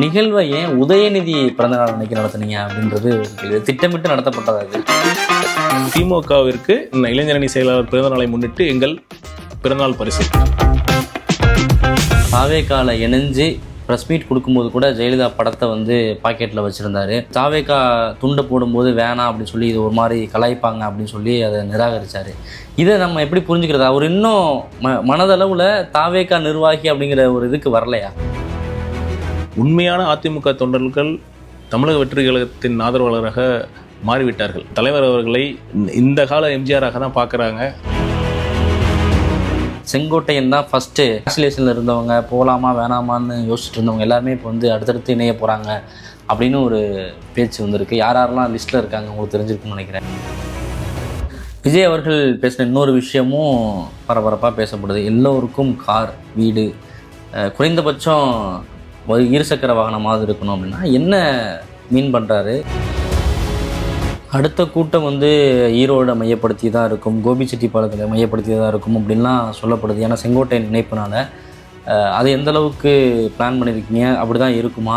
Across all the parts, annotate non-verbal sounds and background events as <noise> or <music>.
நிகழ்வை ஏன் உதயநிதி பிறந்த நாள் அன்னைக்கு நடத்துனீங்க அப்படின்றது. திட்டமிட்டு நடத்தப்பட்டதா இது? திமுகவிற்கு இளைஞரணி செயலாளர் பிறந்தநாளை முன்னிட்டு எங்கள் பிறந்தநாள் பரிசு. தாவேக்கால இணைஞ்சு ப்ரெஸ் மீட் கொடுக்கும்போது கூட ஜெயலலிதா படத்தை வந்து பாக்கெட்டில் வச்சுருந்தாரு. தாவேக்கா துண்டை போடும்போது வேணாம் அப்படின்னு சொல்லி இது ஒரு மாதிரி கலாய்ப்பாங்க அப்படின்னு சொல்லி அதை நிராகரிச்சாரு. இதை நம்ம எப்படி புரிஞ்சுக்கிறது? அவர் இன்னும் ம மனதளவில் தாவேக்கா நிர்வாகி அப்படிங்கிற ஒரு இதுக்கு வரலையா? உண்மையான அதிமுக தொண்டர்கள் தமிழக வெற்றி கழகத்தின் ஆதரவாளராக மாறிவிட்டார்கள். தலைவர் அவர்களை இந்த கால எம்ஜிஆராக தான் பார்க்குறாங்க. செங்கோட்டையன் தான் ஃபஸ்ட்டு ஆசிலேஷனில் இருந்தவங்க போகலாமா வேணாமான்னு யோசிச்சுட்டு இருந்தவங்க எல்லாருமே இப்போ வந்து அடுத்தடுத்து இணைய போகிறாங்க அப்படின்னு ஒரு பேச்சு வந்திருக்கு. யார் யாரெல்லாம் லிஸ்ட்டில் இருக்காங்க உங்களுக்கு தெரிஞ்சிருக்குன்னு நினைக்கிறேன். விஜய் அவர்கள் பேசின இன்னொரு விஷயமும் பரபரப்பாக பேசப்படுது. எல்லோருக்கும் கார் வீடு குறைந்தபட்சம் இருசக்கர வாகனமாவது இருக்கணும் அப்படின்னா என்ன மீன் பண்ணுறாரு அடுத்த கூட்டம் வந்து ஈரோடை மையப்படுத்தி தான் இருக்கும். கோபிச்செட்டிப்பாளையத்தில் மையப்படுத்தி தான் இருக்கும் அப்படின்லாம் சொல்லப்படுது. ஏன்னா செங்கோட்டை இணைப்புனால அது எந்தளவுக்கு பிளான் பண்ணியிருக்கீங்க அப்படி தான் இருக்குமா?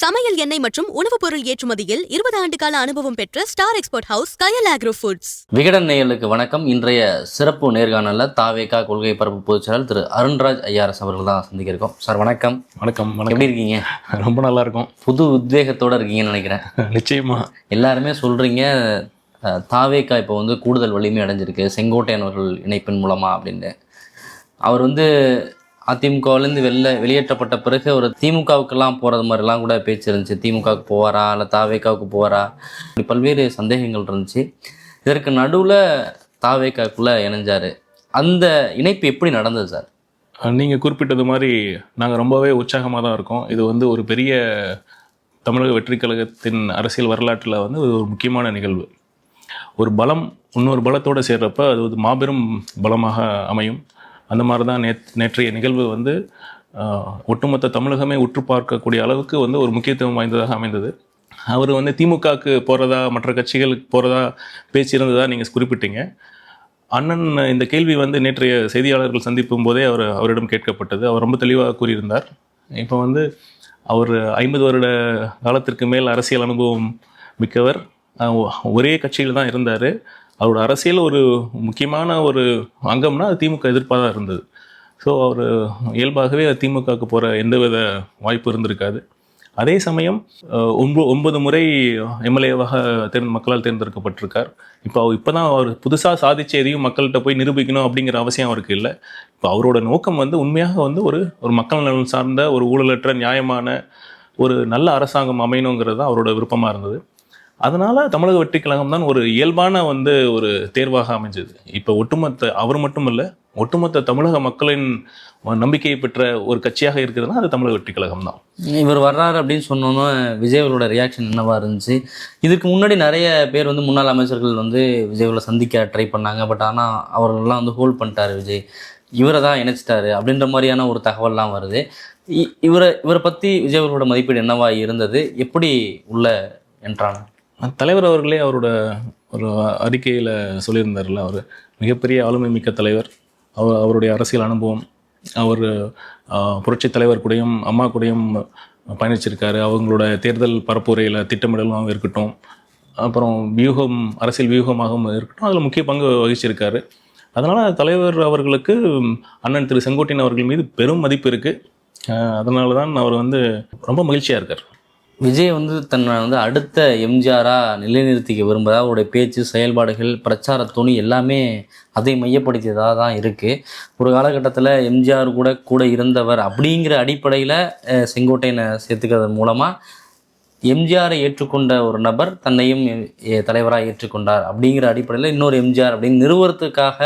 சமையல் எண்ணெய் மற்றும் உணவுப் பொருள் ஏற்றுமதியில் இருபது ஆண்டு கால அனுபவம் பெற்ற star export house Kayal agro foods Vikatan நேயர்களுக்கு வணக்கம். இன்றைய சிறப்பு நேர்காணலில் தாவேகா கொள்கை பரப்பு பொதுச்செயலாளர் திரு அருண்ராஜ் ஐஆர்எஸ் அவர்கள் தான் சந்திக்க இருக்கோம். சார் வணக்கம். வணக்கம் வணக்கம். எப்படி இருக்கீங்க? ரொம்ப நல்லா இருக்கும். புது உத்வேகத்தோடு இருக்கீங்கன்னு நினைக்கிறேன். <laughs> நிச்சயமா. எல்லாருமே சொல்கிறீங்க தாவேக்கா இப்போ வந்து கூடுதல் வலிமை அடைஞ்சிருக்கு. செங்கோட்டையன் அவர்கள் இணைப்பின் மூலமாக அப்படின்னு. அவர் வந்து அதிமுகவிலேருந்து வெளில வெளியேற்றப்பட்ட பிறகு ஒரு திமுகவுக்கெல்லாம் போகிறது மாதிரிலாம் கூட பேச்சு இருந்துச்சு திமுகவுக்கு போவாரா? இல்லை தாவேக்காவுக்கு போவாரா? இப்படி பல்வேறு சந்தேகங்கள் இருந்துச்சு. இதற்கு நடுவில் தாவேக்காக்குள்ளே இணைஞ்சார். அந்த இணைப்பு எப்படி நடந்தது சார்? நீங்கள் குறிப்பிட்டது மாதிரி நாங்கள் ரொம்பவே உற்சாகமாக தான் இருக்கோம். இது வந்து ஒரு பெரிய தமிழக வெற்றி கழகத்தின் அரசியல் வரலாற்றில் வந்து இது ஒரு முக்கியமான நிகழ்வு. ஒரு பலம் இன்னொரு பலத்தோடு சேர்றப்ப அது ஒரு மாபெரும் பலமாக அமையும். அந்த மாதிரி தான் நேத் நேற்றைய நிகழ்வு வந்து ஒட்டுமொத்த தமிழகமே உற்று பார்க்கக்கூடிய அளவுக்கு வந்து ஒரு முக்கியத்துவம் வாய்ந்ததாக அமைந்தது. அவர் வந்து திமுகவுக்கு போகிறதா மற்ற கட்சிகளுக்கு போகிறதா பேசியிருந்ததாக நீங்கள் குறிப்பிட்டீங்க. அண்ணன் இந்த கேள்வி வந்து நேற்றைய செய்தியாளர்கள் சந்திப்பும் போதே அவர் அவரிடம் கேட்கப்பட்டது. அவர் ரொம்ப தெளிவாக கூறியிருந்தார். இப்போ வந்து அவர் ஐம்பது வருட காலத்திற்கு மேல் அரசியல் அனுபவம் மிக்கவர். ஒரே கட்சியில் தான் இருந்தார். அவரோட அரசியல் ஒரு முக்கியமான ஒரு அங்கம்னா அது திமுக எதிர்ப்பாக தான் இருந்தது. ஸோ அவர் இயல்பாகவே திமுகவுக்கு போகிற எந்தவித வாய்ப்பு இருந்திருக்காது. அதே சமயம் ஒன்பது ஒன்பது முறை எம்எல்ஏவாக தேர்ந்து மக்களால் தேர்ந்தெடுக்கப்பட்டிருக்கார். இப்போ அவர் இப்போ தான் அவர் புதுசாக சாதிச்ச எதையும் மக்கள்கிட்ட போய் நிரூபிக்கணும் அப்படிங்கிற அவசியம் அவருக்கு இல்லை. இப்போ அவரோட நோக்கம் வந்து உண்மையாக வந்து ஒரு ஒரு மக்கள் நலன் சார்ந்த ஒரு ஊழலற்ற நியாயமான ஒரு நல்ல அரசாங்கம் அமையணுங்கிறது தான் அவரோட விருப்பமாக இருந்தது. அதனால தமிழக வெற்றி கழகம் தான் ஒரு இயல்பான வந்து ஒரு தேர்வாக அமைஞ்சது. இப்போ ஒட்டுமொத்த அவர் மட்டும் இல்லை ஒட்டுமொத்த தமிழக மக்களின் நம்பிக்கையை பெற்ற ஒரு கட்சியாக இருக்கிறதுனா அது தமிழக வெற்றி கழகம் தான். இவர் வர்றாரு அப்படின்னு சொன்னோன்னா விஜய் ரியாக்ஷன் என்னவா இருந்துச்சு? இதுக்கு முன்னாடி நிறைய பேர் வந்து முன்னாள் அமைச்சர்கள் வந்து விஜய் சந்திக்க ட்ரை பண்ணாங்க. பட் ஆனால் அவர்கள்லாம் வந்து ஹோல்ட் பண்ணிட்டாரு விஜய். இவரை தான் இணைச்சிட்டாரு அப்படின்ற மாதிரியான ஒரு தகவல்லாம் வருது. இ- இவரை இவரை பற்றி விஜயவர்களோட மதிப்பீடு என்னவா இருந்தது? எப்படி உள்ள என்றாங்க? தலைவர் அவர்களே அவரோட ஒரு அறிக்கையில் சொல்லியிருந்தார்ல அவர் மிகப்பெரிய ஆளுமை மிக்க தலைவர். அவர் அவருடைய அரசியல் அனுபவம் அவர் புரட்சி தலைவர் கூடயும் அம்மா கூடயும் பயணிச்சிருக்காரு. அவங்களோட தேர்தல் பரப்புரையில் திட்டமிடலும் இருக்கட்டும் அப்புறம் வியூகம் அரசியல் வியூகமாகவும் இருக்கட்டும் அதில் முக்கிய பங்கு வகிச்சிருக்காரு. அதனால் தலைவர் அவர்களுக்கு அண்ணன் திரு செங்கோட்டையன் அவர்கள் மீது பெரும் மதிப்பு இருக்குது அதனால தான் அவர் வந்து ரொம்ப மகிழ்ச்சியாக இருக்கார். விஜய் வந்து தன்னை வந்து அடுத்த எம்ஜிஆராக நிலைநிறுத்திக்க விரும்புகிறா அவருடைய பேச்சு செயல்பாடுகள் பிரச்சார துணி எல்லாமே அதை மையப்படுத்தியதாக தான் இருக்குது ஒரு காலகட்டத்தில் எம்ஜிஆர் கூட கூட இருந்தவர் அப்படிங்கிற அடிப்படையில் செங்கோட்டையனை சேர்த்துக்கிறதன் மூலமாக எம்ஜிஆரை ஏற்றுக்கொண்ட ஒரு நபர் தன்னையும் தலைவராக ஏற்றுக்கொண்டார் அப்படிங்கிற அடிப்படையில் இன்னொரு எம்ஜிஆர் அப்படின்னு நிறுவனத்துக்காக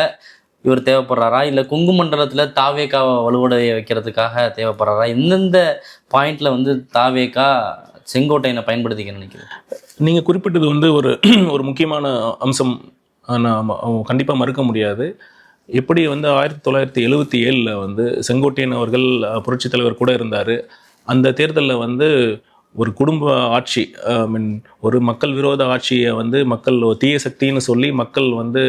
இவர் தேவைப்படுறாரா? இல்லை குங்கு மண்டலத்தில் தாவேக்காவை வலுவடைய வைக்கிறதுக்காக தேவைப்படுறாரா? எந்தெந்த பாயிண்டில் வந்து தாவேக்கா செங்கோட்டையனை பயன்படுத்திக்க நினைக்கிறேன். நீங்கள் குறிப்பிட்டது வந்து ஒரு <clears throat> ஒரு முக்கியமான அம்சம். நான் கண்டிப்பாக மறுக்க முடியாது. எப்படி வந்து ஆயிரத்தி தொள்ளாயிரத்தி எழுபத்தி ஏழில் வந்து செங்கோட்டையன் அவர்கள் புரட்சி புரட்சித் தலைவர் கூட இருந்தார். அந்த தேர்தலில் வந்து ஒரு குடும்ப ஆட்சி ஐ மீன் ஒரு மக்கள் விரோத ஆட்சியை வந்து மக்கள் ஒரு தீய சக்தின்னு சொல்லி மக்கள் வந்து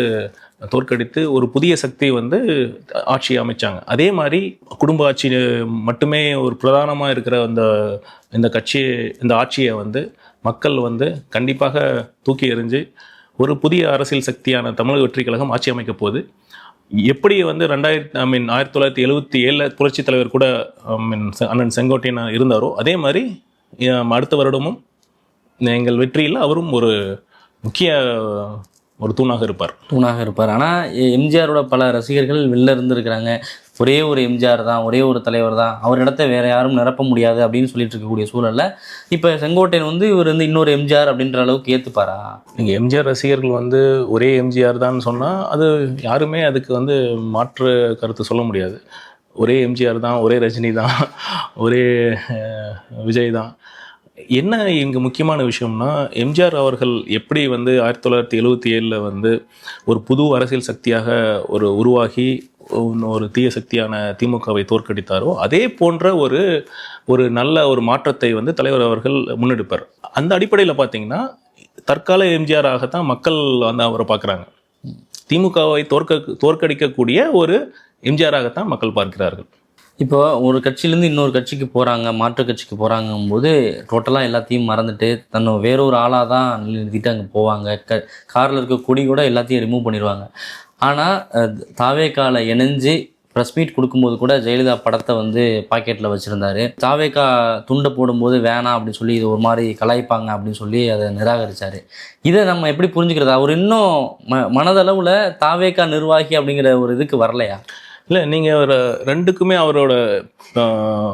தோற்கடித்து ஒரு புதிய சக்தி வந்து ஆட்சி அமைச்சாங்க. அதே மாதிரி குடும்ப ஆட்சி மட்டுமே ஒரு பிரதானமாக இருக்கிற அந்த இந்த கட்சி இந்த ஆட்சியை வந்து மக்கள் வந்து கண்டிப்பாக தூக்கி எறிஞ்சு ஒரு புதிய அரசியல் சக்தியான தமிழக வெற்றி கழகம் ஆட்சி அமைக்க போகுது. எப்படி வந்து ரெண்டாயிரத்தி ஐ மீன் ஆயிரத்தி தொள்ளாயிரத்தி எழுபத்தி ஏழில் புரட்சி தலைவர் கூட ஐ மீன் அண்ணன் செங்கோட்டையன் இருந்தாரோ அதே மாதிரி அடுத்த வருடமும் எங்கள் வெற்றியில் அவரும் ஒரு முக்கிய ஒரு தூணாக இருப்பார். தூணாக இருப்பார். ஆனால் எம்ஜிஆரோட பல ரசிகர்கள் வெளில இருந்திருக்கிறாங்க. ஒரே ஒரு எம்ஜிஆர் தான் ஒரே ஒரு தலைவர் தான். அவர் இடத்த வேற யாரும் நிரப்ப முடியாது அப்படின்னு சொல்லிட்டு இருக்கக்கூடிய சூழல்ல இப்போ செங்கோட்டையன் வந்து இவர் வந்து இன்னொரு எம்ஜிஆர் அப்படின்ற அளவுக்கு ஏத்துப்பாரா? நீங்கள் எம்ஜிஆர் ரசிகர்கள் வந்து ஒரே எம்ஜிஆர் தான் சொன்னால் அது யாருமே அதுக்கு வந்து மாற்று கருத்து சொல்ல முடியாது. ஒரே எம்ஜிஆர் தான் ஒரே ரஜினி தான் ஒரே விஜய் தான். என்ன இங்கே முக்கியமான விஷயம்னா எம்ஜிஆர் அவர்கள் எப்படி வந்து ஆயிரத்தி தொள்ளாயிரத்தி எழுபத்தி ஏழில் வந்து ஒரு புது அரசியல் சக்தியாக ஒரு உருவாகி ஒரு தீய சக்தியான திமுகவை தோற்கடித்தாரோ அதே போன்ற ஒரு ஒரு நல்ல ஒரு மாற்றத்தை வந்து தலைவர் அவர்கள் முன்னெடுப்பார். அந்த அடிப்படையில் பார்த்தீங்கன்னா தற்கால எம்ஜிஆராகத்தான் மக்கள் வந்து அவரை பார்க்குறாங்க திமுகவை தோற்க தோற்கடிக்கக்கூடிய ஒரு எம்ஜிஆராகத்தான் மக்கள் பார்க்கிறார்கள். இப்போ ஒரு கட்சியிலேருந்து இன்னொரு கட்சிக்கு போகிறாங்க மாற்று கட்சிக்கு போகிறாங்கும்போது டோட்டலாக எல்லாத்தையும் மறந்துட்டு தன்னை வேறொரு ஆளாக தான் நிறுத்திட்டு அங்கே போவாங்க. க காரில் இருக்க கொடி கூட எல்லாத்தையும் ரிமூவ் பண்ணிடுவாங்க. ஆனால் தாவேக்கால இணைஞ்சு ப்ரெஸ் மீட் கொடுக்கும்போது கூட ஜெயலலிதா படத்தை வந்து பாக்கெட்டில் வச்சுருந்தாரு. தாவேக்கா துண்டை போடும்போது வேணாம் அப்படின்னு சொல்லி இது ஒரு மாதிரி கலாய்ப்பாங்க அப்படின்னு சொல்லி அதை நிராகரித்தார் இதை நம்ம எப்படி புரிஞ்சுக்கிறது? அவர் இன்னும் ம மனதளவில் தாவேக்கா நிர்வாகி அப்படிங்கிற ஒரு இதுக்கு வரலையா? இல்லை நீங்கள் ஒரு ரெண்டுக்குமே அவரோட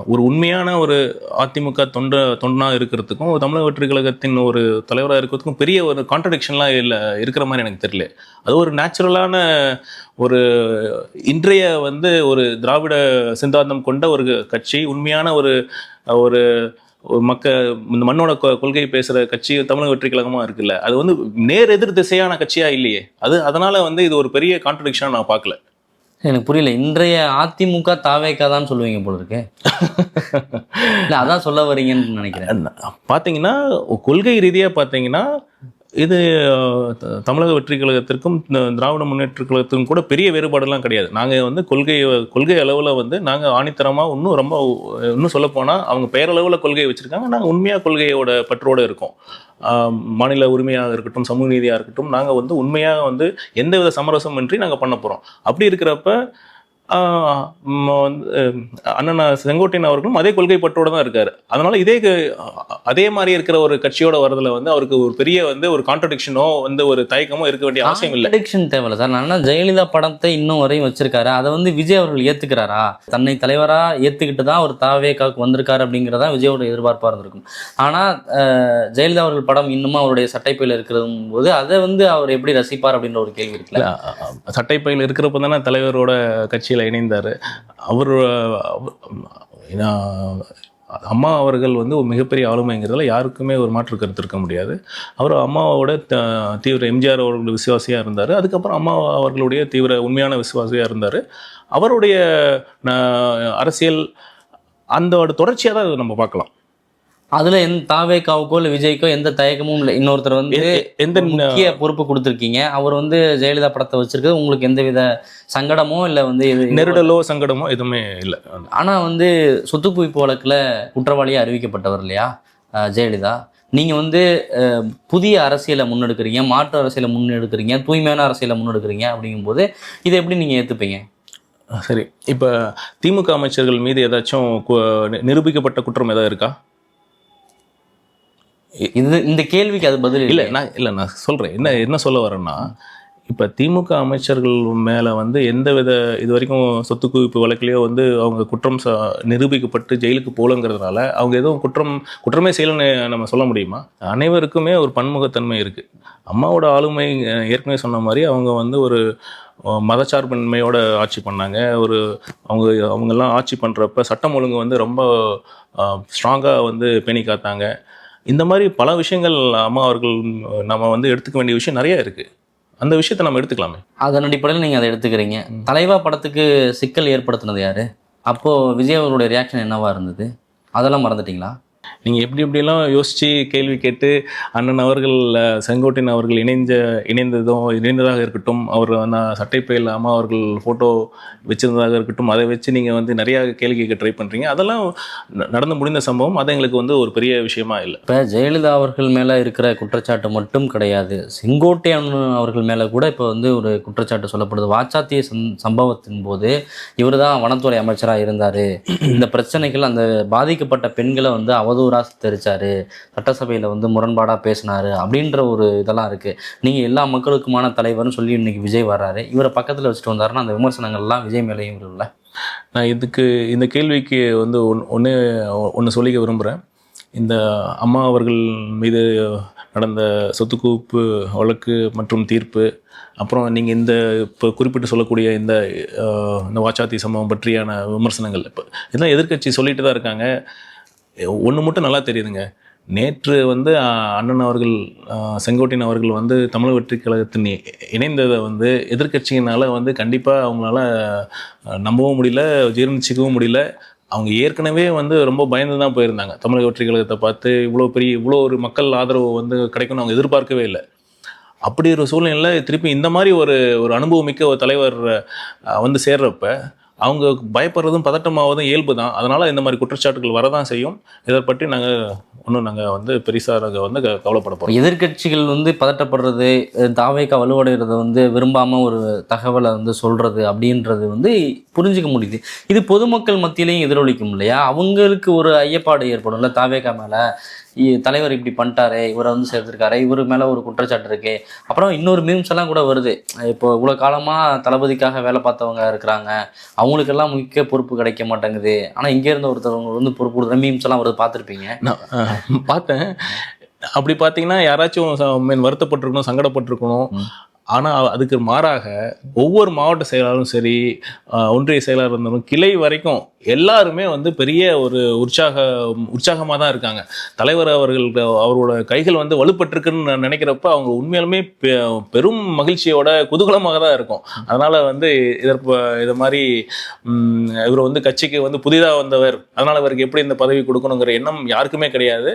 ஒரு உண்மையான ஒரு அதிமுக தொண்ட தொண்டனாக இருக்கிறதுக்கும் ஒரு தமிழக வெற்றி கழகத்தின் ஒரு தலைவராக இருக்கிறதுக்கும் பெரிய ஒரு கான்ட்ரடிக்ஷன்லாம் இல்லை இருக்கிற மாதிரி எனக்கு தெரியல. அது ஒரு நேச்சுரலான ஒரு இன்றைய வந்து ஒரு திராவிட சிந்தாந்தம் கொண்ட ஒரு கட்சி உண்மையான ஒரு ஒரு ஒரு மக்க இந்த மண்ணோட கொ- கொள்கை பேசுகிற கட்சி தமிழக வெற்றி கழகமாக இருக்குல்ல. அது வந்து நேர் எதிர் திசையான கட்சியாக இல்லையே. அது அதனால் வந்து இது ஒரு பெரிய கான்ட்ரடிக்ஷனாக நான் பார்க்கல. எனக்கு புரியல. இன்றைய அதிமுக தாவேக்கா தான் சொல்லுவீங்க போல இருக்கு <laughs> இல்லை அதான் சொல்ல வரீங்கன்னு நினைக்கிறேன். பார்த்தீங்கன்னா கொள்கை ரீதியாக பார்த்தீங்கன்னா இது த- தமிழக வெற்றி கழகத்திற்கும் திராவிட முன்னேற்ற கழகத்திற்கும் கூட பெரிய வேறுபாடெல்லாம் கிடையாது. நாங்கள் வந்து கொள்கை கொள்கை அளவில் வந்து நாங்கள் ஆணித்தரமாக இன்னும் ரொம்ப இன்னும் சொல்லப்போனால் அவங்க பெயரளவில் கொள்கையை வச்சுருக்காங்க. நாங்கள் உண்மையாக கொள்கையோட பற்றோடு இருக்கோம். மாநில உரிமையாக இருக்கட்டும் சமூக நீதியாக இருக்கட்டும் நாங்கள் வந்து உண்மையாக வந்து எந்தவித சமரசமின்றி நாங்கள் பண்ண போகிறோம் அப்படி இருக்கிறப்ப அண்ணன் செங்கோட்டையன் அவர்களும் அதே கொள்கை பற்றோட தான் இருக்காரு. அதனால இதே அதே மாதிரி இருக்கிற ஒரு கட்சியோட வரதுல வந்து அவருக்கு ஒரு பெரிய வந்து ஒரு கான்ட்ரடிக்ஷனோ வந்து ஒரு தயக்கமோ இருக்க வேண்டிய அவசியம் இல்லை. ப்ரடிக்ஷன் தேவையில்ல சார். நான் ஜெயலலிதா படத்தை இன்னும் வரையும் வச்சிருக்காரு. அதை வந்து விஜய் அவர்கள் ஏத்துக்கிறாரா? தன்னை தலைவரா ஏத்துக்கிட்டு தான் அவர் தாவேக்காவுக்கு வந்திருக்காரு அப்படிங்கிறதா விஜயோட எதிர்பார்ப்பா இருந்திருக்கும். ஆனா அஹ், ஜெயலலிதா அவர்கள் படம் இன்னமும் அவருடைய சட்டைப்பையில இருக்கிறதும் போது அதை வந்து அவர் எப்படி ரசிப்பார் அப்படின்ற ஒரு கேள்வி இருக்குல்ல? சட்டைப்பையில் இருக்கிறப்ப தானே தலைவரோட கட்சியில் இணைந்தார். அவர் ஏன்னா, அம்மா அவர்கள் வந்து ஒரு மிகப்பெரிய ஆளுமைங்கிறதுல யாருக்குமே ஒரு மாற்று கருத்து இருக்க முடியாது. அவர் அம்மாவோட த- தீவிர எம்ஜிஆர் அவர்கள் விசுவாசியாக இருந்தார். அதுக்கப்புறம் அம்மா அவர்களுடைய தீவிர உண்மையான விசுவாசியாக இருந்தார். அவருடைய அரசியல் அந்த தொடர்ச்சியாக தான் நம்ம பார்க்கலாம். அதுல எந்த தாவேக்காவுக்கோ இல்ல விஜய்க்கோ எந்த தயக்கமும் இல்லை. இன்னொருத்தர் வந்து எந்த முக்கிய பொறுப்பு கொடுத்துருக்கீங்க. அவர் வந்து ஜெயலலிதா படத்தை வச்சிருக்கிறது. உங்களுக்கு எந்தவித சங்கடமோ இல்ல வந்து நெருடலோ சங்கடமோ எதுவுமே இல்லை. ஆனா வந்து சொத்து குவிப்பு வழக்குல குற்றவாளியா அறிவிக்கப்பட்டவர் இல்லையா? ஜெயலலிதா. நீங்க வந்து புதிய அரசியலை முன்னெடுக்கிறீங்க. மாற்று அரசியலை முன்னெடுக்கிறீங்க. தூய்மையான அரசியலை முன்னெடுக்கிறீங்க அப்படிங்கும்போது இதை எப்படி நீங்க ஏத்துப்பீங்க? சரி. இப்போ திமுக அமைச்சர்கள் மீது ஏதாச்சும் நிரூபிக்கப்பட்ட குற்றம் ஏதாவது இருக்கா? இது இந்த கேள்விக்கு அது பதில் இல்லை நான் இல்லை நான் சொல்கிறேன் என்ன என்ன சொல்ல வரேன்னா இப்போ திமுக அமைச்சர்கள் மேலே வந்து எந்த வித இது வரைக்கும் சொத்து குவிப்பு வழக்கிலேயோ வந்து அவங்க குற்றம் ச நிரூபிக்கப்பட்டு ஜெயிலுக்கு போகலங்கிறதுனால அவங்க எதுவும் குற்றம் குற்றமே செய்யலைன்னு நம்ம சொல்ல முடியுமா? அனைவருக்குமே ஒரு பன்முகத்தன்மை இருக்குது அம்மாவோட ஆளுமை ஏற்கனவே சொன்ன மாதிரி அவங்க வந்து ஒரு மதச்சார்பின்மையோட ஆட்சி பண்ணாங்க. ஒரு அவங்க அவங்கெல்லாம் ஆட்சி பண்ணுறப்ப சட்டம் ஒழுங்கு வந்து ரொம்ப ஸ்ட்ராங்காக வந்து பேணி காத்தாங்க இந்த மாதிரி பல விஷயங்கள் அம்மா அவர்கள் நம்ம வந்து எடுத்துக்க வேண்டிய விஷயம் நிறைய இருக்கு. அந்த விஷயத்தை நம்ம எடுத்துக்கலாமே. அதன் அடிப்படையில் நீங்க அதை எடுத்துக்கிறீங்க. தலைவா படத்துக்கு சிக்கல் ஏற்படுத்தினது யாரு? அப்போ விஜய் அவர்களுடைய ரியாக்ஷன் என்னவா இருந்தது? அதெல்லாம் மறந்துட்டீங்களா? நீங்கள் எப்படி எப்படியெல்லாம் யோசித்து கேள்வி கேட்டு அண்ணன் அவர்கள் செங்கோட்டையன் அவர்கள் இணைஞ்ச இணைந்ததும் இணைந்ததாக இருக்கட்டும் அவர் நான் சட்டைப்பையில் இல்லாமல் அவர்கள் ஃபோட்டோ வச்சிருந்ததாக இருக்கட்டும் அதை வச்சு நீங்கள் வந்து நிறையா கேள்வி கேட்க ட்ரை பண்ணுறீங்க அதெல்லாம் ந- நடந்து முடிந்த சம்பவம். அது எங்களுக்கு வந்து ஒரு பெரிய விஷயமா இல்லை. இப்போ ஜெயலலிதா அவர்கள் மேலே இருக்கிற குற்றச்சாட்டு மட்டும் கிடையாது. செங்கோட்டையன் அவர்கள் மேலே கூட இப்போ வந்து ஒரு குற்றச்சாட்டு சொல்லப்படுது. வாச்சாத்திய சம்பவத்தின் போது இவர் தான் வனத்துறை அமைச்சராக இருந்தார். இந்த பிரச்சனைகள் அந்த பாதிக்கப்பட்ட பெண்களை வந்து அவதூறாக தெரிச்சாரு சட்டசபையில் வந்து முரண்பாடாக பேசினாரு அப்படின்ற ஒரு இதெல்லாம் இருக்குது நீங்கள் எல்லா மக்களுக்குமான தலைவர்னு சொல்லி இன்றைக்கி விஜய் வர்றாரு. இவரை பக்கத்தில் வச்சுட்டு வந்தாருன்னா அந்த விமர்சனங்கள்லாம் விஜய் மேலேயும் இல்லை நான் இதுக்கு இந்த கேள்விக்கு வந்து ஒன் ஒன்று ஒன்று சொல்லிக்க விரும்புகிறேன் இந்த அம்மா அவர்கள் மீது நடந்த சொத்து குவிப்பு வழக்கு மற்றும் தீர்ப்பு அப்புறம் நீங்கள் இந்த இப்போ குறிப்பிட்டு சொல்லக்கூடிய இந்த இந்த வாச்சாத்தி சம்பவம் பற்றியான விமர்சனங்கள். இப்போ இதெல்லாம் எதிர்க்கட்சி சொல்லிட்டு தான் இருக்காங்க. ஒன்று மட்டும் நல்லா தெரியுதுங்க. நேற்று வந்து அண்ணன் அவர்கள் செங்கோட்டையன் அவர்கள் வந்து தமிழ் வெற்றி கழகத்தின் இணைந்ததை வந்து எதிர்க்கட்சியினால் வந்து கண்டிப்பாக அவங்களால நம்பவும் முடியல ஜீர்ணிச்சிக்கவும் முடியல. அவங்க ஏற்கனவே வந்து ரொம்ப பயந்து தான் போயிருந்தாங்க. தமிழக வெற்றி கழகத்தை பார்த்து இவ்வளோ பெரிய இவ்வளோ ஒரு மக்கள் ஆதரவு வந்து கிடைக்கும்னு அவங்க எதிர்பார்க்கவே இல்லை. அப்படி ஒரு சூழ்நிலையில் திருப்பி இந்த மாதிரி ஒரு ஒரு அனுபவமிக்க ஒரு தலைவர் வந்து சேர்றப்ப அவங்க பயப்படுறதும் பதட்டமாவதும் இயல்பு தான். அதனால் இந்த மாதிரி குற்றச்சாட்டுகள் வரதான் செய்யும். இதை பற்றி நாங்கள் ஒன்றும் நாங்கள் வந்து பெருசாக நாங்கள் வந்து க- கவலைப்பட போகிறோம் எதிர்க்கட்சிகள் வந்து பதட்டப்படுறது தாவேக்கா வலுவடைகிறத வந்து விரும்பாமல் ஒரு தகவலை வந்து சொல்கிறது அப்படின்றது வந்து புரிஞ்சுக்க முடியுது. இது பொதுமக்கள் மத்தியிலையும் எதிரொலிக்கும் இல்லையா? அவங்களுக்கு ஒரு ஐயப்பாடு ஏற்படும்ல தாவேக்கா மேலே? இ- தலைவர் இப்படி பண்ணிட்டாரே இவரை வந்து சேர்த்துருக்காரு இவர் மேலே ஒரு குற்றச்சாட்டு இருக்கு. அப்புறம் இன்னொரு மீம்ஸ் எல்லாம் கூட வருது. இப்போ இவ்வளோ காலமாக தளபதிக்காக வேலை பார்த்தவங்க இருக்கிறாங்க. அவங்க அவங்களுக்கெல்லாம் முக்கிய பொறுப்பு கிடைக்க மாட்டேங்குது. ஆனா இங்க இருந்த ஒருத்தவங்க வந்து பொறுப்பு கொடுக்குற மீம்ஸ் எல்லாம் வருது பார்த்துருப்பீங்க? நான் பார்த்தேன். அப்படி பார்த்தீங்கன்னா யாராச்சும் மீன் வருத்தப்பட்டிருக்கணும் சங்கடப்பட்டிருக்கணும். ஆனால் அதுக்கு மாறாக ஒவ்வொரு மாவட்ட செயலாளரும் சரி ஒன்றிய செயலாளர் இருந்தாலும் கிளை வரைக்கும் எல்லாருமே வந்து பெரிய ஒரு உற்சாக உற்சாகமாக தான் இருக்காங்க. தலைவர் அவர்கள் அவரோட கைகள் வந்து வலுப்பட்டிருக்குன்னு நினைக்கிறப்ப அவங்க உண்மையாலுமே பெ- பெரும் மகிழ்ச்சியோட குதூகலமாக தான் இருக்கும். அதனால் வந்து இதற்ப இதை மாதிரி இவர் வந்து கட்சிக்கு வந்து புதிதாக வந்தவர் அதனால் இவருக்கு எப்படி இந்த பதவி கொடுக்கணுங்கிற எண்ணம் யாருக்குமே கிடையாது.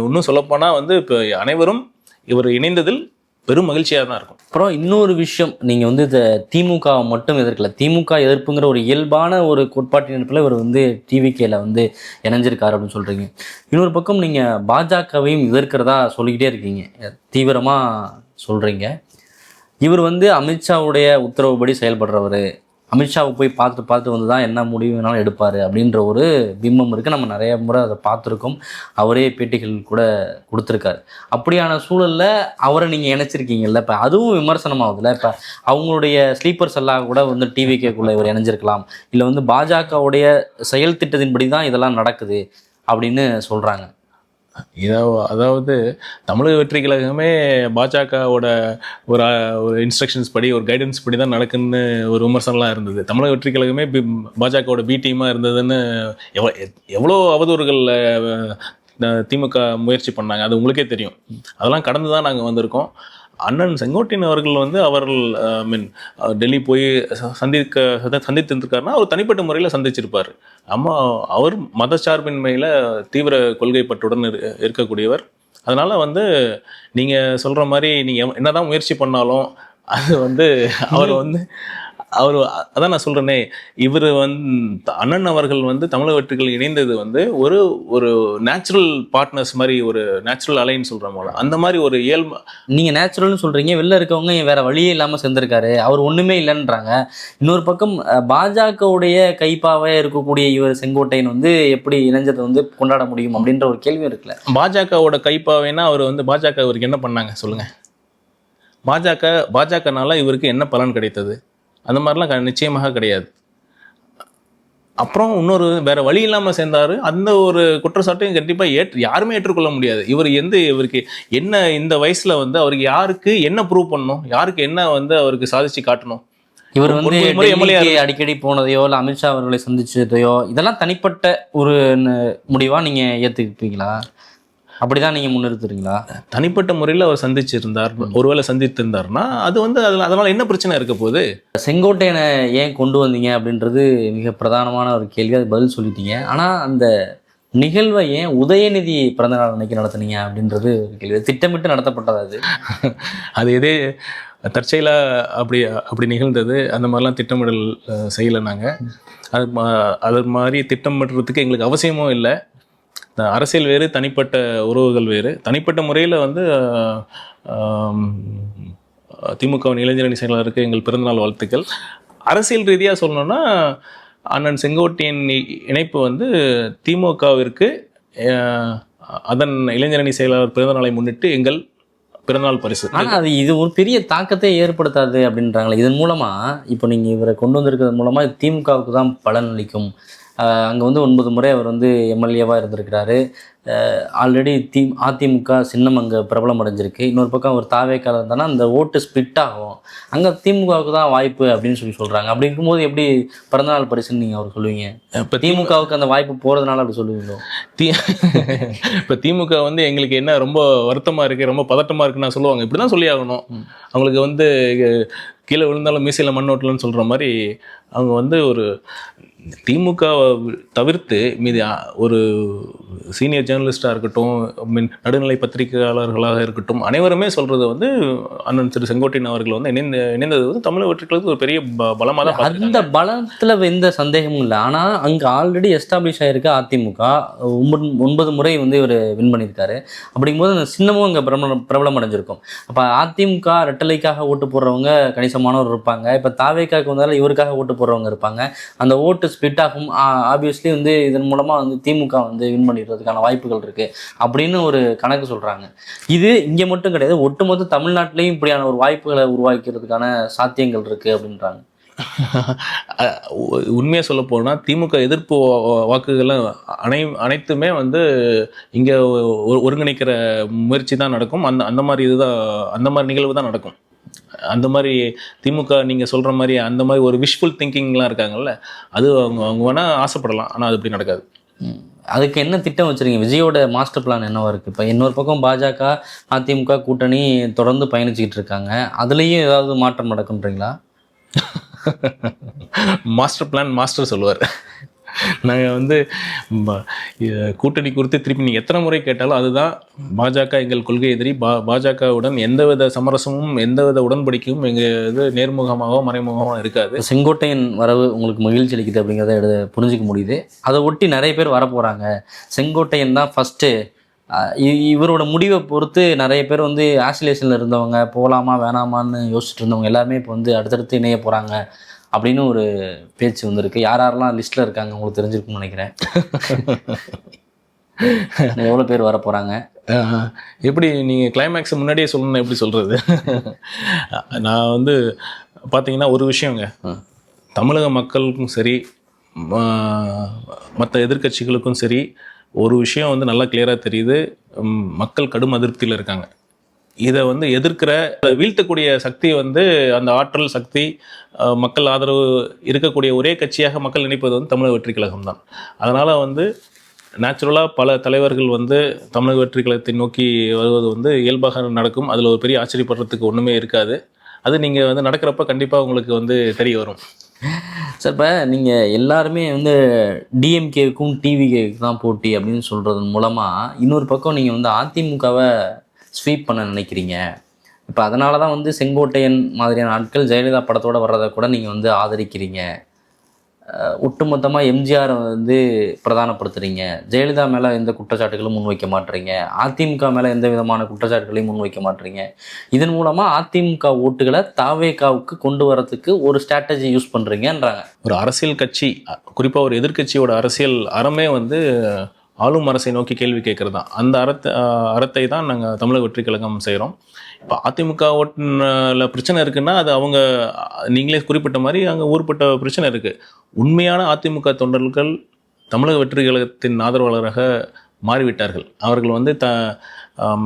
இன்னும் சொல்லப்போனால் வந்து இப்போ அனைவரும் இவர் இணைந்ததில் பெரும் மகிழ்ச்சியாக தான் இருக்கும். அப்புறம் இன்னொரு விஷயம் நீங்கள் வந்து இந்த திமுகவை மட்டும் எதிர்க்கல. திமுக எதிர்ப்புங்கிற ஒரு இயல்பான ஒரு கோட்பாட்டினத்தில் இவர் வந்து டிவிகேல வந்து இணைஞ்சிருக்காரு அப்படின்னு சொல்கிறீங்க இன்னொரு பக்கம் நீங்கள் பாஜகவையும் எதிர்க்கிறதா சொல்லிக்கிட்டே இருக்கீங்க. தீவிரமாக சொல்கிறீங்க இவர் வந்து அமித்ஷாவுடைய உத்தரவுப்படி செயல்படுறவர். அமித்ஷாவை போய் பார்த்து பார்த்து வந்து தான் என்ன முடிவு வேணாலும் எடுப்பார் அப்படின்ற ஒரு பிம்பம் இருக்குது நம்ம நிறைய முறை அதை பார்த்துருக்கோம். அவரே பேட்டிகள் கூட கொடுத்துருக்காரு. அப்படியான சூழலில் அவரை நீங்கள் இணைச்சிருக்கீங்கல்ல. இப்போ அதுவும் விமர்சனமாகுதுல்ல இப்போ அவங்களுடைய ஸ்லீப்பர்ஸ் எல்லாம் கூட வந்து டிவிக்கேக்குள்ளே இவர் இணைஞ்சிருக்கலாம். இல்லை வந்து பாஜகவுடைய செயல் திட்டத்தின்படி தான் இதெல்லாம் நடக்குது அப்படின்னு சொல்கிறாங்க இதாவது அதாவது தமிழக வெற்றி கழகமே பாஜகவோட ஒரு ஒரு இன்ஸ்ட்ரக்ஷன்ஸ் படி ஒரு கைடன்ஸ் படி தான் நடக்குன்னு ஒரு விமர்சனம்லாம் இருந்தது. தமிழக வெற்றி கழகமே பி பாஜகவோட பி டீமாக இருந்ததுன்னு எவ்வளோ எவ்வளோ அவதூறுகளில் திமுக முயற்சி பண்ணாங்க அது உங்களுக்கே தெரியும். அதெல்லாம் கடந்து தான் நாங்கள் வந்திருக்கோம். அண்ணன் செங்கோட்டையன் அவர்கள் வந்து அவர்கள் மீன் டெல்லி போய் ச- சந்திக்க சந்தித்திருந்திருக்காருன்னா அவர் தனிப்பட்ட முறையில் சந்திச்சிருப்பார். அம்மா அவர் மதச்சார்பின்மையில் தீவிர கொள்கை பற்றுடன் இரு- இருக்கக்கூடியவர். அதனால வந்து நீங்கள் சொல்கிற மாதிரி நீங்கள் என்னதான் முயற்சி பண்ணாலும் அது வந்து அவர் வந்து அவர் அதான் நான் சொல்கிறேனே இவர் வந்து அண்ணன் அவர்கள் வந்து தமிழக வெற்றிகள் இணைந்தது வந்து ஒரு ஒரு நேச்சுரல் பார்ட்னர்ஸ் மாதிரி ஒரு நேச்சுரல் அலைன்னு சொல்கிற போல. அந்த மாதிரி ஒரு இயல்பு நீங்கள் நேச்சுரல்னு சொல்கிறீங்க வெளில இருக்கவங்க வேற வழியே இல்லாமல் சேர்ந்திருக்காரு அவர் ஒன்றுமே இல்லைன்றாங்க. இன்னொரு பக்கம் பாஜகவுடைய கைப்பாவே இருக்கக்கூடிய இவர் செங்கோட்டையன் வந்து எப்படி இணைஞ்சதை வந்து கொண்டாட முடியும் அப்படின்ற ஒரு கேள்வி இருக்குல்ல. பாஜகவோட கைப்பாவேனா அவர் வந்து பாஜக இவருக்கு என்ன பண்ணாங்க சொல்லுங்க. பாஜக பாஜகனால இவருக்கு என்ன பலன் கிடைத்தது? அந்த மாதிரிலாம் நிச்சயமாக கிடையாது. அப்புறம் இன்னொரு வேற வழி இல்லாம சேர்ந்தாரு. அந்த ஒரு குற்றச்சாட்டையும் கண்டிப்பா ஏற்று யாருமே ஏற்றுக்கொள்ள முடியாது. இவர் எந்த இவருக்கு என்ன இந்த வயசுல வந்து அவருக்கு யாருக்கு என்ன ப்ரூவ் பண்ணணும்? யாருக்கு என்ன வந்து அவருக்கு சாதிச்சு காட்டணும்? இவர் வந்து அடிக்கடி போனதையோ இல்லை அமித்ஷா அவர்களை சந்திச்சதையோ இதெல்லாம் தனிப்பட்ட ஒரு ந- முடிவா நீங்க ஏத்துப்பீங்களா? அப்படிதான் நீங்க முன்னிறுத்துறீங்களா? தனிப்பட்ட முறையில் அவர் சந்திச்சிருந்தார். ஒருவேளை சந்தித்திருந்தாருன்னா அது வந்து அதில் அதனால என்ன பிரச்சனை இருக்க போகுது? செங்கோட்டையனை ஏன் கொண்டு வந்தீங்க அப்படின்றது மிக பிரதானமான ஒரு கேள்வி. அது பதில் சொல்லிட்டீங்க. ஆனால் அந்த நிகழ்வை ஏன் உதயநிதி பிறந்தநாள் அன்னைக்கு நடத்துனீங்க அப்படின்றது ஒரு கேள்வி. திட்டமிட்டு நடத்தப்பட்டதா அது? <laughs> அது எதே தற்செயலாக அப்படி அப்படி நிகழ்ந்தது. அந்த மாதிரிலாம் திட்டமிடல் செய்யலை நாங்கள் அது அது மாதிரி திட்டமிடுறதுக்கு எங்களுக்கு அவசியமும் இல்லை. அரசியல் வேறு தனிப்பட்ட உறவுகள் வேறு. தனிப்பட்ட முறையில் வந்து திமுகவின் இளைஞரணி செயலாளருக்கு எங்கள் பிறந்தநாள் வாழ்த்துக்கள். அரசியல் ரீதியாக சொல்லணும்னா அண்ணன் செங்கோட்டையன் இணைப்பு வந்து திமுகவிற்கு அதன் இளைஞரணி செயலாளர் பிறந்தநாளை முன்னிட்டு எங்கள் பிறந்தநாள் பரிசு. ஆனால் அது இது ஒரு பெரிய தாக்கத்தை ஏற்படுத்தாது அப்படின்றாங்களே. இதன் மூலமாக இப்போ நீங்கள் இவரை கொண்டு வந்திருக்கிறது மூலமாக திமுகவுக்கு தான் பலன் அளிக்கும். அங்க வந்து ஒன்பது முறை அவர் வந்து எம்எல்ஏவா இருந்திருக்கிறாரு. ஆல்ரெடி தி அதிமுக சின்னம் அங்கே பிரபலம் அடைஞ்சிருக்கு. இன்னொரு பக்கம் அவர் தாவேக்கால இருந்தானா அந்த ஓட்டு ஸ்பிட் ஆகும். அங்கே திமுகவுக்கு தான் வாய்ப்பு அப்படின்னு சொல்லி சொல்கிறாங்க அப்படி இருக்கும்போது எப்படி பிறந்தநாள் பரிசுன்னு நீங்கள் அவர் சொல்லுவீங்க? இப்போ திமுகவுக்கு அந்த வாய்ப்பு போகிறதுனால அப்படி சொல்லுவீங்களோ? தி <laughs> இப்போ திமுக வந்து எங்களுக்கு என்ன ரொம்ப வருத்தமாக இருக்குது ரொம்ப பதட்டமாக இருக்குன்னு சொல்லுவாங்க. இப்படி தான் சொல்லி ஆகணும் அவங்களுக்கு வந்து கீழே விழுந்தாலும் மீசையில் மண் ஓட்டலன்னு சொல்கிற மாதிரி அவங்க வந்து ஒரு திமுக தவிர்த்து மீதி ஒரு சீனியர் ஜேர்னலிஸ்டாக இருக்கட்டும் மீன் நடுநிலை பத்திரிகையாளர்களாக இருக்கட்டும் அனைவருமே சொல்கிறது வந்து அண்ணன் திரு செங்கோட்டையன் அவர்கள் வந்து இணைந்து இணைந்தது வந்து தமிழக வெற்றிகளுக்கு ஒரு பெரிய ப பலமாக தான் அந்த பலத்தில் எந்த சந்தேகமும் இல்லை. ஆனால் அங்கே ஆல்ரெடி எஸ்டாப்ளிஷ் ஆயிருக்கு அதிமுக. ஒன்பது ஒன்பது முறை வந்து இவர் வின் பண்ணியிருக்காரு. அப்படிங்கும்போது அந்த சின்னமும் அங்கே பிரபலம் பிரபலம் அடைஞ்சிருக்கும் அப்போ அதிமுக ரெட்டலைக்காக ஓட்டு போடுறவங்க கணிசம் கணிசமானவர் இருப்பாங்க. இப்போ தாவேக்காக்கு வந்தாலும் இவருக்காக ஓட்டு போடுறவங்க இருப்பாங்க. அந்த ஓட்டு ஸ்பிட் ஆகும். ஆப்வியஸ்லி வந்து இதன் மூலமாக வந்து திமுக வந்து வின் பண்ணிடுறதுக்கான வாய்ப்புகள் இருக்குது அப்படின்னு ஒரு கணக்கு சொல்கிறாங்க இது இங்கே மட்டும் கிடையாது. ஒட்டுமொத்த தமிழ்நாட்டிலையும் இப்படியான ஒரு வாய்ப்புகளை உருவாக்கிறதுக்கான சாத்தியங்கள் இருக்குது அப்படின்றாங்க. உண்மையாக சொல்ல போனால் திமுக எதிர்ப்பு வா- வாக்குகள்லாம் அனை அனைத்துமே வந்து இங்கே ஒருங்கிணைக்கிற முயற்சி தான் நடக்கும். அந்த அந்த மாதிரி இதுதான் அந்த மாதிரி நிகழ்வு தான் நடக்கும். அந்த மாதிரி திமுக நீங்கள் சொல்கிற மாதிரி அந்த மாதிரி ஒரு விஷுவல் திங்கிங்லாம் இருக்காங்கல்ல அது அவங்க அவங்க வேணால் ஆசைப்படலாம் ஆனால் அது அப்படி நடக்காது. அதுக்கு என்ன திட்டம் வச்சிருக்கீங்க? விஜயோட மாஸ்டர் பிளான் என்னவா இருக்கு? இப்போ இன்னொரு பக்கம் பாஜக அதிமுக கூட்டணி தொடர்ந்து பயணிச்சுக்கிட்டு இருக்காங்க. அதுலேயும் ஏதாவது மாற்றம் நடக்குன்றீங்களா மாஸ்டர் <laughs> பிளான் மாஸ்டர் சொல்லுவார். நாங்கள் வந்து கூட்டணி குறித்து திருப்பி நீங்கள் எத்தனை முறை கேட்டாலும் அதுதான் பாஜக எங்கள் கொள்கை எதிரி. பா பாஜகவுடன் எந்தவித சமரசமும் எந்தவித உடன்படிக்கையும் எங்கள் இது நேர்முகமாகவோ மறைமுகமாகவும் இருக்காது. செங்கோட்டையின் செங்கோட்டையன் வரவு உங்களுக்கு மகிழ்ச்சி அளிக்குது அப்படிங்கிறத எடு புரிஞ்சிக்க முடியுது. அதை ஒட்டி நிறைய பேர் வரப்போகிறாங்க செங்கோட்டையன் தான் ஃபஸ்ட்டு இவரோட முடிவை பொறுத்து நிறைய பேர் வந்து ஆசிலேஷனில் இருந்தவங்க போகலாமா வேணாமான்னு யோசிச்சுட்டு இருந்தவங்க எல்லாருமே இப்போ வந்து அடுத்தடுத்து இணைய போகிறாங்க அப்படின்னு ஒரு பேச்சு வந்திருக்கு. யார் யாரெல்லாம் லிஸ்ட்டில் இருக்காங்க உங்களுக்கு தெரிஞ்சிருக்கும்னு நினைக்கிறேன். எவ்வளோ பேர் வர போகிறாங்க எப்படி நீங்கள் கிளைமேக்ஸ் முன்னாடியே சொல்லணும்னு எப்படி சொல்கிறது நான் வந்து பார்த்தீங்கன்னா ஒரு விஷயங்க. தமிழக மக்களுக்கும் சரி மற்ற எதிர்க்கட்சிகளுக்கும் சரி ஒரு விஷயம் வந்து நல்லா கிளியராக தெரியுது. மக்கள் கடும் அதிருப்தியில் இருக்காங்க. இதை வந்து எதிர்க்கிற வீழ்த்தக்கூடிய சக்தி வந்து அந்த ஆற்றல் சக்தி மக்கள் ஆதரவு இருக்கக்கூடிய ஒரே கட்சியாக மக்கள் நினைப்பது வந்து தமிழக வெற்றி கழகம் தான். அதனால் வந்து நேச்சுரலாக பல தலைவர்கள் வந்து தமிழக வெற்றி கழகத்தை நோக்கி வருவது வந்து இயல்பாக நடக்கும். அதில் ஒரு பெரிய ஆச்சரியப்படுறதுக்கு ஒன்றுமே இருக்காது. அது நீங்கள் வந்து நடக்கிறப்ப கண்டிப்பாக உங்களுக்கு வந்து தெரிய வரும். சார் இப்போ நீங்கள் எல்லாருமே வந்து டிஎம்கேவுக்கும் டிவிகேவுக்கு தான் போட்டி அப்படின்னு சொல்கிறது மூலமாக இன்னொரு பக்கம் நீங்கள் வந்து அதிமுகவை ஸ்வீப் பண்ண நினைக்கிறீங்க. இப்போ அதனால தான் வந்து செங்கோட்டையன் மாதிரியான ஆட்கள் ஜெயலலிதா படத்தோட வர்றதை கூட நீங்கள் வந்து ஆதரிக்கிறீங்க. ஒட்டுமொத்தமாக எம்ஜிஆரை வந்து பிரதானப்படுத்துகிறீங்க ஜெயலலிதா மேலே எந்த குற்றச்சாட்டுகளும் முன்வைக்க மாட்டீங்க. அதிமுக மேலே எந்த விதமான குற்றச்சாட்டுகளையும் முன்வைக்க மாட்டீங்க. இதன் மூலமாக அதிமுக ஓட்டுகளை தாவேகாவுக்கு கொண்டு வரத்துக்கு ஒரு ஸ்ட்ராட்டஜி யூஸ் பண்ணுறீங்கன்றாங்க ஒரு அரசியல் கட்சி குறிப்பாக ஒரு எதிர்க்கட்சியோட அரசியல் அறமே வந்து ஆளும் அரசை நோக்கி கேள்வி கேட்கறது? தான் அந்த அறத்தை அறத்தை தான் நாங்கள் தமிழக வெற்றி கழகம் செய்கிறோம் இப்போ அதிமுக ஓட்டுல பிரச்சனை இருக்குன்னா அது அவங்க நீங்களே குறிப்பிட்ட மாதிரி அங்கே ஊர்பட்ட பிரச்சனை இருக்குது உண்மையான அதிமுக தொண்டர்கள் தமிழக வெற்றி கழகத்தின் ஆதரவாளராக மாறிவிட்டார்கள். அவர்கள் வந்து த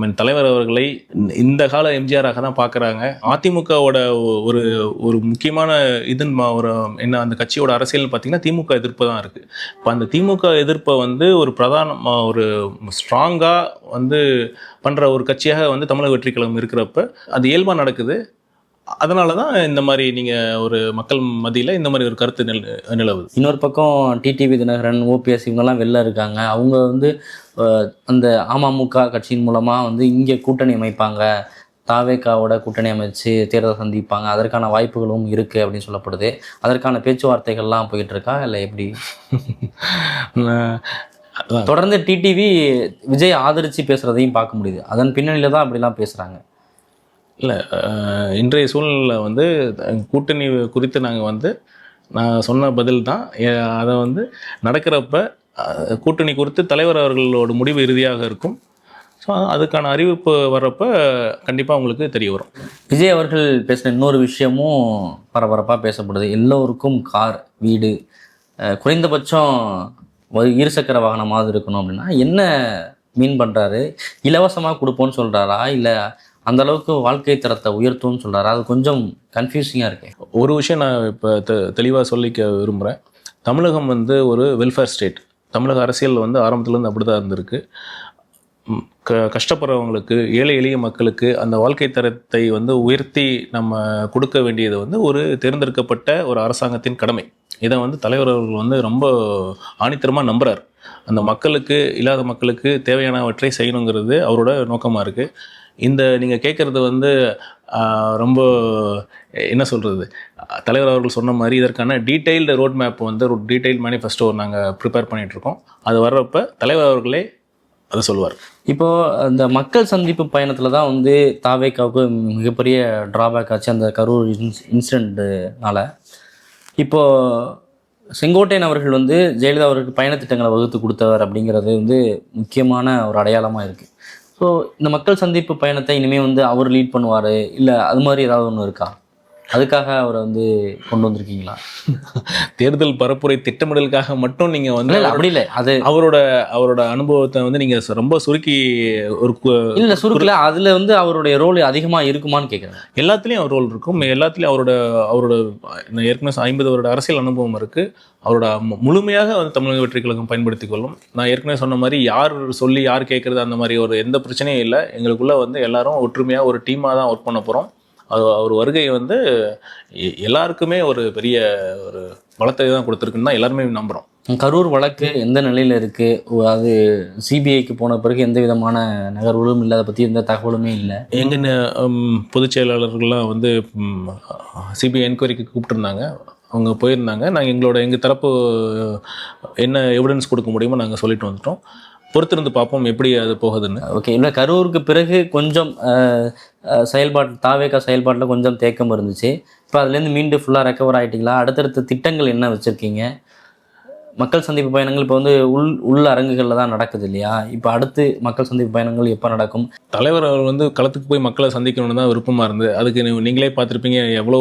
என் தலைவர் அவர்களை இந்த கால எம்ஜிஆராக தான் பார்க்குறாங்க. அதிமுகவோட ஒரு ஒரு முக்கியமான இதுன்னு ஒரு என்ன அந்த கட்சியோட அரசியல் பார்த்தீங்கன்னா திமுக எதிர்ப்பு தான் இருக்குது இப்போ அந்த திமுக எதிர்ப்பை வந்து ஒரு பிரதான ஒரு ஸ்ட்ராங்காக வந்து பண்ணுற ஒரு கட்சியாக வந்து தமிழக வெற்றி கழகம் இருக்கிறப்ப அது இயல்பாக நடக்குது. அதனால தான் இந்த மாதிரி நீங்கள் ஒரு மக்கள் மத்தியில் இந்த மாதிரி ஒரு கருத்து நில நிலவுது. இன்னொரு பக்கம் டிடிவி தினகரன் ஓபிஎஸ் இவங்கெல்லாம் வெளில இருக்காங்க. அவங்க வந்து அந்த அமமுக கட்சியின் மூலமாக வந்து இங்கே கூட்டணி அமைப்பாங்க. தாவேக்காவோட கூட்டணி அமைச்சு தேர்தல் சந்திப்பாங்க. அதற்கான வாய்ப்புகளும் இருக்குது அப்படின்னு சொல்லப்படுது. அதற்கான பேச்சுவார்த்தைகள்லாம் போயிட்டு இருக்கா இல்லை எப்படி? <laughs> தொடர்ந்து டிடிவி விஜய் ஆதரித்து பேசுகிறதையும் பார்க்க முடியுது. அதன் பின்னணியில் தான் அப்படிலாம் பேசுகிறாங்க இல்லை இன்றைய சூழ்நிலை வந்து கூட்டணி குறித்து நாங்கள் வந்து நான் சொன்ன பதில் தான். அதை வந்து நடக்கிறப்ப கூட்டணி குறித்து தலைவர் அவர்களோட முடிவு இறுதியாக இருக்கும். ஸோ அதுக்கான அறிவிப்பு வர்றப்ப கண்டிப்பாக உங்களுக்கு தெரிய வரும். விஜய் அவர்கள் பேசின இன்னொரு விஷயமும் பரபரப்பாக பேசப்படுது. எல்லோருக்கும் கார் வீடு குறைந்தபட்சம் இருசக்கர வாகனமாவது இருக்கணும் அப்படின்னா என்ன மீன் பண்ணுறாரு இலவசமாக கொடுப்போம்னு சொல்கிறாரா இல்லை அந்த அளவுக்கு வாழ்க்கை தரத்தை உயர்த்தும்னு சொல்கிறாரா அது கொஞ்சம் கன்ஃபியூசிங்காக இருக்கு. ஒரு விஷயம் நான் இப்போ தெ தெளிவாக சொல்லிக்க விரும்புகிறேன் தமிழகம் வந்து ஒரு வெல்ஃபேர் ஸ்டேட் தமிழக அரசியல் வந்து ஆரம்பத்துலேருந்து அப்படி தான் இருந்திருக்கு க கஷ்டப்படுறவங்களுக்கு ஏழை எளிய மக்களுக்கு அந்த வாழ்க்கை தரத்தை வந்து உயர்த்தி நம்ம கொடுக்க வேண்டியது வந்து ஒரு தேர்ந்தெடுக்கப்பட்ட ஒரு அரசாங்கத்தின் கடமை. இதை வந்து தலைவர் அவர்கள் வந்து ரொம்ப ஆணித்தரமாக நம்புகிறார் அந்த மக்களுக்கு இல்லாத மக்களுக்கு தேவையானவற்றை செய்யணுங்கிறது அவரோட நோக்கமாக இருக்குது இந்த நீங்கள் கேட்குறது வந்து ரொம்ப என்ன சொல்கிறது தலைவர் அவர்கள் சொன்ன மாதிரி இதற்கான டீட்டெயில்டு ரோட் மேப் வந்து ஒரு டீட்டெயில் மேனிஃபெஸ்டோ நாங்கள் ப்ரிப்பேர் பண்ணிகிட்ருக்கோம் அது வர்றப்ப தலைவர் அவர்களே அதை சொல்லுவார். இப்போது அந்த மக்கள் சந்திப்பு பயணத்தில் தான் வந்து தாவேக்காவுக்கு மிகப்பெரிய ட்ராபேக் ஆச்சு அந்த கரூர் இன்ஸ் இப்போது செங்கோட்டையன் அவர்கள் வந்து ஜெயலலிதா அவருக்கு பயணத்திட்டங்களை வகுத்து கொடுத்தவர் அப்படிங்கிறது வந்து முக்கியமான ஒரு அடையாளமாக இருக்குது ஸோ இந்த மக்கள் சந்திப்பு பயணத்தை இனிமேல் வந்து அவர் லீட் பண்ணுவார்? இல்லை அது மாதிரி ஏதாவது ஒன்று இருக்கா? அதுக்காக அவரை வந்து கொண்டு வந்திருக்கீங்களா? <laughs> தேர்தல் பரப்புரை திட்டமிடலுக்காக மட்டும் நீங்கள் வந்து அப்படி இல்லை. அது அவரோட அவரோட அனுபவத்தை வந்து நீங்கள் ரொம்ப சுருக்கி ஒரு இல்லை சுருக்கில். அதில் வந்து அவருடைய ரோல் அதிகமாக இருக்குமான்னு கேட்குறேன் எல்லாத்துலேயும் அவர் ரோல் இருக்கும். எல்லாத்துலேயும் அவரோட அவரோட ஏற்கனவே ஐம்பது வருட அரசியல் அனுபவம் இருக்குது அவரோட முழுமையாக வந்து தமிழக வெற்றி கழகம் பயன்படுத்திக் கொள்ளும். நான் ஏற்கனவே சொன்ன மாதிரி யார் சொல்லி யார் கேட்குறது அந்த மாதிரி ஒரு எந்த பிரச்சனையும் இல்லை. எங்களுக்குள்ள வந்து எல்லாரும் ஒற்றுமையாக ஒரு டீமாக தான் ஒர்க் பண்ண போகிறோம் அது அவர் வருகை வந்து எல்லாருக்குமே ஒரு பெரிய ஒரு பலத்தை தான் கொடுத்துருக்குன்னு தான் எல்லாருமே நம்புகிறோம் கரூர் வழக்கு எந்த நிலையில் இருக்குது அது சிபிஐக்கு போன பிறகு எந்த விதமான நகர்வுகளும் இல்லை அதை பற்றி எந்த தகவலுமே இல்லை. எங்கள் பொதுச் செயலாளர்கள்லாம் வந்து சிபிஐ என்கொயரிக்கு கூப்பிட்டுருந்தாங்க. அவங்க போயிருந்தாங்க. நாங்கள் எங்களோட எங்கள் தரப்பு என்ன எவிடன்ஸ் கொடுக்க முடியுமோ நாங்கள் சொல்லிட்டு வந்துட்டோம். பொறுத்திருந்து பார்ப்போம் எப்படி அது போகுதுன்னு. ஓகே இல்லை கரூருக்கு பிறகு கொஞ்சம் செயல்பாட்டு தாவேக்கா செயல்பாட்டில் கொஞ்சம் தேக்கம் இருந்துச்சு. இப்போ அதுலேருந்து மீண்டும் ஃபுல்லாக ரெக்கவர் ஆகிட்டீங்களா அடுத்தடுத்த திட்டங்கள் என்ன வச்சுருக்கீங்க? மக்கள் சந்திப்பு பயணங்கள் இப்போ வந்து உள் உள் அரங்குகளில் தான் நடக்குது இல்லையா? இப்போ அடுத்து மக்கள் சந்திப்பு பயணங்கள் எப்போ நடக்கும்? தலைவர் அவர் வந்து களத்துக்கு போய் மக்களை சந்திக்கணும்னு தான் விருப்பமாக இருந்து அதுக்கு நீங்களே பார்த்துருப்பீங்க எவ்வளோ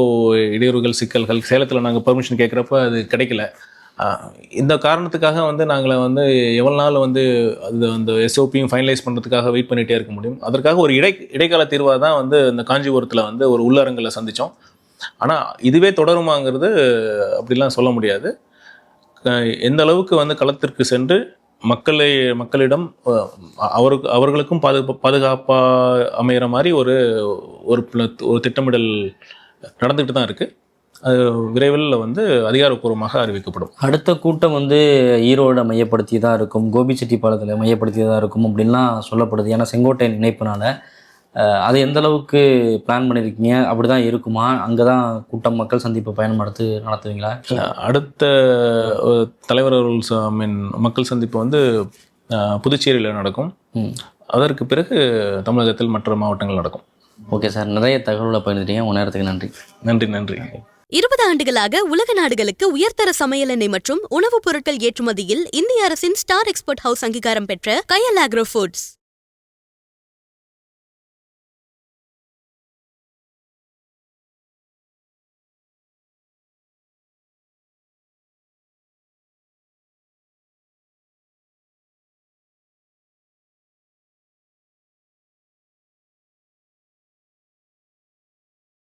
இடையூறுகள் சிக்கல்கள். சேலத்தில் நாங்கள் பெர்மிஷன் கேட்குறப்ப அது கிடைக்கல. இந்த காரணத்துக்காக வந்து நாங்களை வந்து எவ்வளோ நாள் வந்து அது அந்த எஸ்ஓபியும் ஃபைனலைஸ் பண்ணுறதுக்காக வெயிட் பண்ணிகிட்டே இருக்க முடியும். அதற்காக ஒரு இடை இடைக்கால தீர்வாக தான் வந்து இந்த காஞ்சிபுரத்தில் வந்து ஒரு உள்ளரங்கில் சந்தித்தோம் ஆனால் இதுவே தொடருமாங்கிறது அப்படிலாம் சொல்ல முடியாது. எந்த அளவுக்கு வந்து களத்திற்கு சென்று மக்களை மக்களிடம் அவருக்கு அவர்களுக்கும் பாதுகா பாதுகாப்பாக அமைகிற மாதிரி ஒரு ஒரு ஒரு திட்டமிடல் நடந்துக்கிட்டு தான் இருக்குது அது விரைவில் வந்து அதிகாரப்பூர்வமாக அறிவிக்கப்படும். அடுத்த கூட்டம் வந்து ஈரோடை மையப்படுத்தி தான் இருக்கும். கோபிச்செட்டிப்பாளையத்தில் மையப்படுத்தி தான் இருக்கும் அப்படின்லாம் சொல்லப்படுது. ஏன்னா செங்கோட்டையன் இணைப்புனால அது எந்த அளவுக்கு பிளான் பண்ணியிருக்கீங்க அப்படி தான் இருக்குமா? அங்கே தான் கூட்டம் மக்கள் சந்திப்பு பயணம் நடத்து நடத்துவீங்களா அடுத்த தலைவர் I mean, மக்கள் சந்திப்பு வந்து புதுச்சேரியில் நடக்கும். அதற்கு பிறகு தமிழகத்தில் மற்ற மாவட்டங்கள் நடக்கும். Okay sir. நிறைய தகவலை பகிர்ந்துட்டீங்க. உங்கள் நேரத்துக்கு நன்றி. நன்றி நன்றி. இருபது ஆண்டுகளாக உலக நாடுகளுக்கு உயர்தர சமையல் எண்ணெய் மற்றும் உணவுப் பொருட்கள் ஏற்றுமதியில் இந்திய அரசின் ஸ்டார் எக்ஸ்போர்ட் ஹவுஸ் அங்கீகாரம் பெற்ற கயல் ஆக்ரோ ஃபுட்ஸ்.